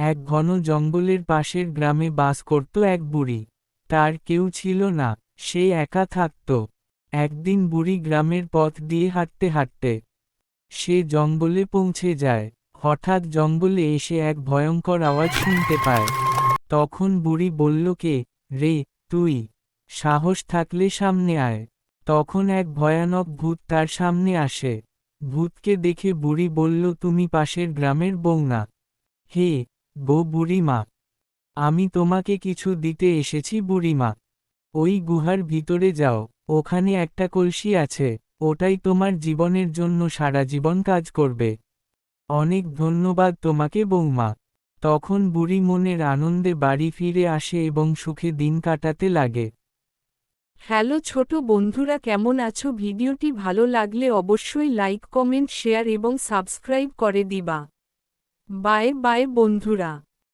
এক ঘন জঙ্গলের পাশের গ্রামে বাস করত এক বুড়ি। তার কেউ ছিল না, সে একা থাকত। একদিন বুড়ি গ্রামের পথ দিয়ে হাঁটতে হাঁটতে সে জঙ্গলে পৌঁছে যায়। হঠাৎ জঙ্গলে এসে এক ভয়ঙ্কর আওয়াজ শুনতে পায়। তখন বুড়ি বলল, কে রে, তুই? সাহস থাকলে সামনে আয়। তখন এক ভয়ানক ভূত তার সামনে আসে। ভূতকে দেখে বুড়ি বলল, তুমি পাশের গ্রামের বউ না। হে গো বুড়িমা, আমি তোমাকে কিছু দিতে এসেছি বুড়িমা। ওই গুহার ভিতরে যাও, ওখানে একটা কলসি আছে, ওটাই তোমার জীবনের জন্য সারা জীবন কাজ করবে। অনেক ধন্যবাদ তোমাকে বৌমা। তখন বুড়ি মনের আনন্দে বাড়ি ফিরে আসে এবং সুখে দিন কাটাতে লাগে। হ্যালো ছোট বন্ধুরা, কেমন আছো? ভিডিওটি ভালো লাগলে অবশ্যই লাইক, কমেন্ট, শেয়ার এবং সাবস্ক্রাইব করে দিবা। বাই বাই বন্ধুরা।